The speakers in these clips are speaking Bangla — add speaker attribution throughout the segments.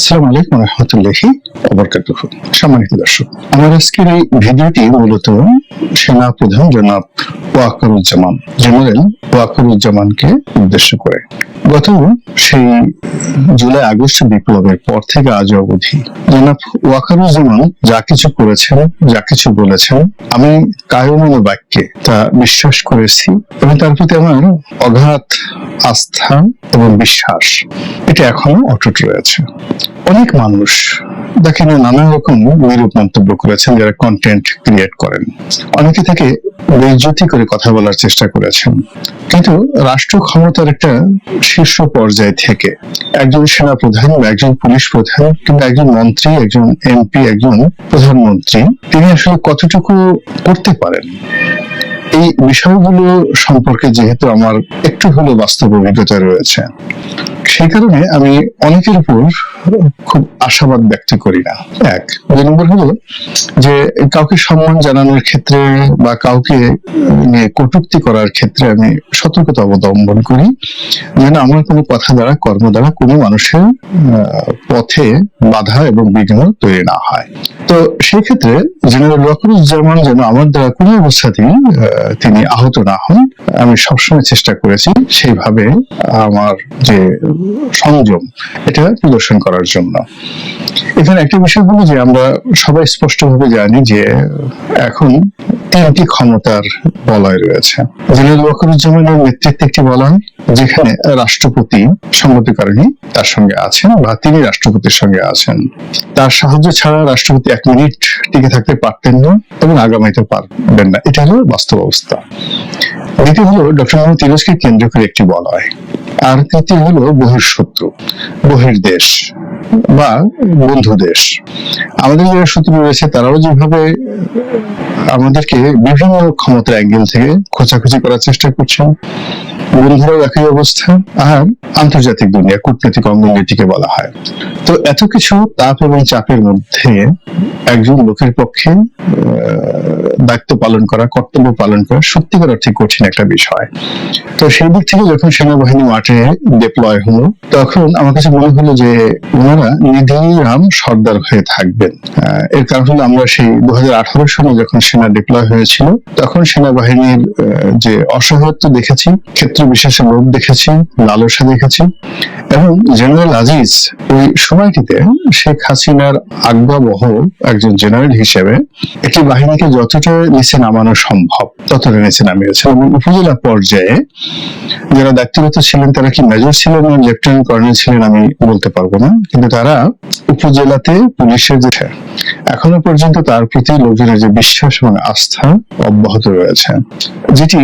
Speaker 1: আসসালামু আলাইকুম রহমতুল্লাহি অবরকাতুহ সম্মানিত দর্শক, আমার আজকের এই ভিডিওটি মূলত সেনা প্রধান জনাব ওয়াকারুজ্জামান, জেনারেল ওয়াকারুজ্জামানকে উদ্দেশ্য করে। গত সেই জুলাই, আগস্ট বিপ্লবের পর থেকে আজ অবধি। জনাব ওয়াকারুজ্জামান যা কিছু করেছেন, যা কিছু বলেছেন, আমি কায়মন বাক্যে তা বিশ্বাস করেছি এবং তার প্রতি আমার অগাধ আস্থা এবং বিশ্বাস। এটা এখনও অটুট রয়েছে। অনেক মানুষ দেখেন নানা রকম বিরূপ মন্তব্য করেছেন, যারা কন্টেন্ট ক্রিয়েট করেন। অনেকে থেকে বেজ্জতি করে কথা বলার চেষ্টা করেছেন। কিন্তু রাষ্ট্র ক্ষমতার একটা শীর্ষ পর্যায় থেকে একজন সেনা প্রধান বা একজন পুলিশ প্রধান কিংবা একজন মন্ত্রী, একজন এমপি, একজন প্রধানমন্ত্রী, তিনি আসলে কতটুকু করতে পারেন? এই বিষয়গুলো সম্পর্কে যেহেতু আমার একটু হলেও বাস্তব অভিজ্ঞতা রয়েছে। সেই কারণে আমি অনেকের উপর খুব আশাবাদ ব্যক্ত করি না। এক, দুই নম্বর হলো যে কাউকে সম্মান জানানোর ক্ষেত্রে বা কাউকে নিয়ে কটুক্তি করার ক্ষেত্রে আমি সতর্কতা অবলম্বন করি। যেন আমার কোনো কথা দ্বারা, কর্ম দ্বারা কোনো মানুষের পথে বাধা এবং বিঘ্ন তৈরি না হয়। তো সেই ক্ষেত্রে জেনারেল ওয়াকুরুজ্জামান যেন আমার দ্বারা কোনো অবস্থাতেই তিনি আহত না হন, আমি সবসময় চেষ্টা করেছি সেইভাবে আমার যে সংযম, এটা প্রদর্শন করার জন্য। এখানে একটা বিষয় হলো যে আমরা সবাই স্পষ্টভাবে জানি যে এখন তিনটি ক্ষমতার বলয় রয়েছে। জেনারেল ওয়াকুরুজ্জামানের নেতৃত্বে একটি বলয়, যেখানে রাষ্ট্রপতি সঙ্গতিকারণী তার সঙ্গে আছেন বা তিনি রাষ্ট্রপতির সঙ্গে আছেন। তার সাহায্য ছাড়া রাষ্ট্রপতি এক মিনিট টিকে থাকতে পারতেন না এবং আগামীতে পারবেন না। এটা হলো বাস্তব অবস্থা। দ্বিতীয় হলো ডক্টর মোহাম্মদ ইউনুসকে কেন্দ্র করে একটি বলয়। আর তৃতীয় হলো বহির্শত্রু বহির্দেশ। বা বন্ধু দেশ। আমাদের যারা শত্রু রয়েছে, তারাও যেভাবে আমাদেরকে বিভিন্ন ক্ষমতার অ্যাঙ্গেল থেকে খোঁচাখুচি করার চেষ্টা করছেন বন্ধুরাও একই অবস্থা, আর আন্তর্জাতিক দুনিয়া, কূটনৈতিক অঙ্গন যেটিকে বলা হয়। তো এত কিছু তাপ এবং চাপের মধ্যে একজন লোকের পক্ষে দায়িত্ব পালন করা, কর্তব্য পালন করা সত্যিকার অর্থে কঠিন একটা বিষয়। তো সেই দিক থেকে যখন সেনাবাহিনী মাঠে ডিপ্লয় হলো, তখন আমার কাছে মনে হলো যে ওনারা নিধিরাম সর্দার হয়ে থাকবেন। এর কারণ হলো আমরা সেই দু হাজার আঠারো সালে যখন সেনা ডিপ্লয় হয়েছিল, তখন সেনাবাহিনীর যে অসহায়ত্ব দেখেছি, ক্ষেত্র বিশেষে লোভ দেখেছি লালসা দেখেছি। এবং জেনারেল আজিজ ওই সময়টিতে শেখ হাসিনার আজ্ঞাবহ একজন জেনারেল হিসেবে একটি বাহিনীকে যতটা নিচে নামানো সম্ভব ততটা নিচে নামিয়েছেন এবং উপজেলা পর্যায়ে যারা দায়িত্বরত ছিলেন তারা কি মেজর ছিলেন না লেফটেন্যান্ট কর্নেল ছিলেন আমি বলতে পারব না। কিন্তু তারা উপজেলাতে পুলিশের যে এখনও পর্যন্ত তার প্রতি লোকজনের যে বিশ্বাস এবং আস্থা অব্যাহত রয়েছে যেটি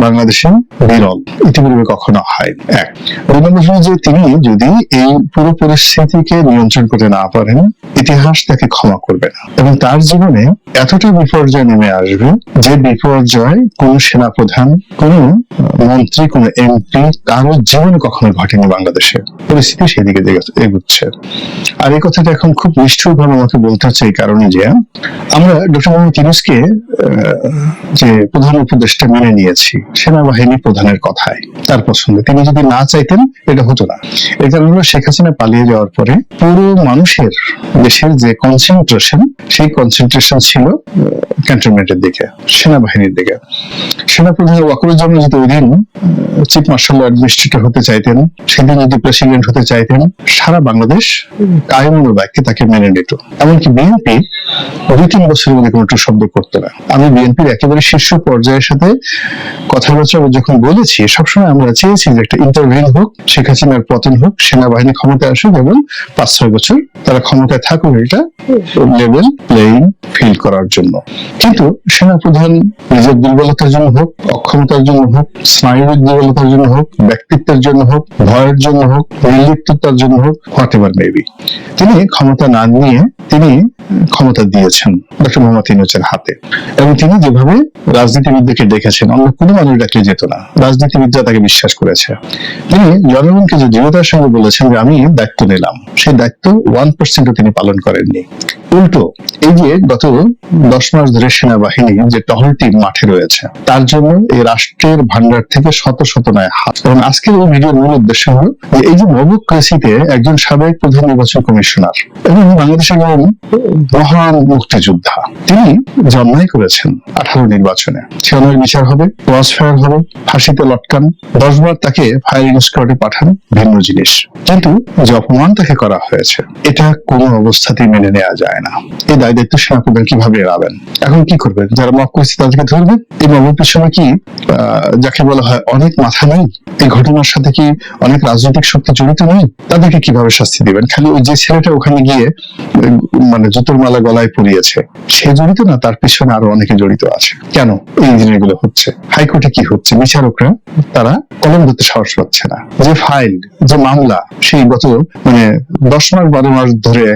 Speaker 1: বাংলাদেশে বিরল ইতিপূর্বে কখনো হয় এক দুই নম্বর যে তিনি যদি এই পুরো পরিস্থিতিকে নিয়ন্ত্রণ করতে না পারেন, ইতিহাস তাকে ক্ষমা করবে না। এবং তার জীবনে এতটা বিপর্যয় নেমে আসবে যে বিপর্যয় কোন সেনাপ্রধান, কোন মন্ত্রী, কোন এমপি কারও জীবনে কখনো ঘটেনি বাংলাদেশে। পরিস্থিতি সেদিকে এগুচ্ছে আর এই কথাটা এখন খুব নিষ্ঠুর ভাবে আমাকে বলতে হচ্ছে এই কারণে যে আমরা ডক্টর মোহাম্মদ ইউনুসকে যে প্রধান উপদেষ্টা মেনে নিয়েছি, সেনাবাহিনী প্রধানের কথায়, তার পছন্দে। তিনি যদি না চাইতেন, এটা হতো না। এর কারণ হলো শেখ হাসিনা পালিয়ে যাওয়ার পরে পুরো মানুষের দেশের যে কনসেন্ট্রেশন সেই কনসেন্ট্রেশন ছিল ক্যান্টনমেন্টের দিকে, সেনাবাহিনীর দিকে। সেনাপ্রধান ওয়াকুরুজ্জামান যদি ওই দিন চিফ মার্শাল অ্যাডমিনিস্ট্রেটর হতে চাইতেন, সেদিন যদি প্রেসিডেন্ট হতে চাইতেন, সারা বাংলাদেশ কায়মূল বাক্যে তাকে মেনে নিত। এমনকি বিএনপি দুই তিন বছরের মধ্যে কোনো শব্দ করতো না। আমি বিএনপির একেবারে শীর্ষ পর্যায়ের সাথে কথাবার্তা যখন বলেছি, সবসময় আমরা চেয়েছি যে একটা ইন্টারভিউ হোক, শেখ হাসিনার পতন হোক, সেনাবাহিনী ক্ষমতায় আসুক এবং পাঁচ ছয় বছর তারা ক্ষমতায় থাকুক এটা লেভেল প্লেইং ফিল করার জন্য। কিন্তু সেনাপ্রধান নিজের দুর্বলতার জন্য হোক, অক্ষমতার জন্য হোক স্নায়ুবিক দুর্বলতার জন্য হোক, ব্যক্তিত্বের জন্য হোক, ভয়ের জন্য হোক, নির্লিপ্ততার জন্য হোক হোয়াট এভার মেবি তিনি ক্ষমতা না নিয়ে তিনি ক্ষমতা দিয়েছেন ডক্টর মোহাম্মদ ইউনুসের হাতে। এবং তিনি যেভাবে রাজনীতিবিদদেরকে ডেকেছেন অন্য কোনো মানুষ ডাকলে যেত না, রাজনীতিবিদরা তাকে বিশ্বাস করেছে। তিনি জনগণকে যে দৃঢ়তার সঙ্গে বলেছেন যে আমি দায়িত্ব নিলাম, সেই দায়িত্ব ওয়ান পার্সেন্টও তিনি পালন করেননি। উল্টো, এই যে গত দশ মাস ধরে সেনাবাহিনী যে টহলটি মাঠে রয়েছে, তার জন্য এই রাষ্ট্রের ভান্ডার থেকে শত শত নয়, হাত। এবং আজকের এই ভিডিওর মূল উদ্দেশ্য হলো যে এই যে মবক্রেসিতে একজন সাবেক প্রধান নির্বাচন কমিশনার এবং বাংলাদেশের মহান মুক্তিযোদ্ধা। তিনি অন্যায় করেছেন আঠারো নির্বাচনে। সে অন্যায় বিচার হবে ক্রস ফায়ার হবে, ফাঁসিতে লটকান, দশবার তাকে ফায়ারিং স্কোয়াডে পাঠান, ভিন্ন জিনিস। কিন্তু যে অপমান তাকে করা হয়েছে, এটা কোনো অবস্থাতেই মেনে নেওয়া যায় না। এই দায় দায়িত্ব সেনাপ্রধান কীভাবে এড়াবেন? এখন কি করবেন? যারা মক করেছে তাদেরকে ধরবেন এই মবের পিছনে কি যাকে বলা হয় অনেক মাথা নেই, এই ঘটনার সাথে কি অনেক রাজনৈতিক শক্তি জড়িত নেই? তাদেরকে কীভাবে শাস্তি দিবেন? খালি ওই যে ছেলেটা ওখানে গিয়ে মানে জুতোর মালা গলায় পরিয়েছে, সে জড়িত না? তার পিছনে আরও অনেকে জড়িত আছে। কেন এই জিনিসগুলো হচ্ছে? হাইকোর্টে কি হচ্ছে? বিচারকরা, তারা কলম ধরতে সাহস পাচ্ছে না। যে ফাইল, যে মামলা, সেই গত মানে দশ মাস, বারো মাস ধরে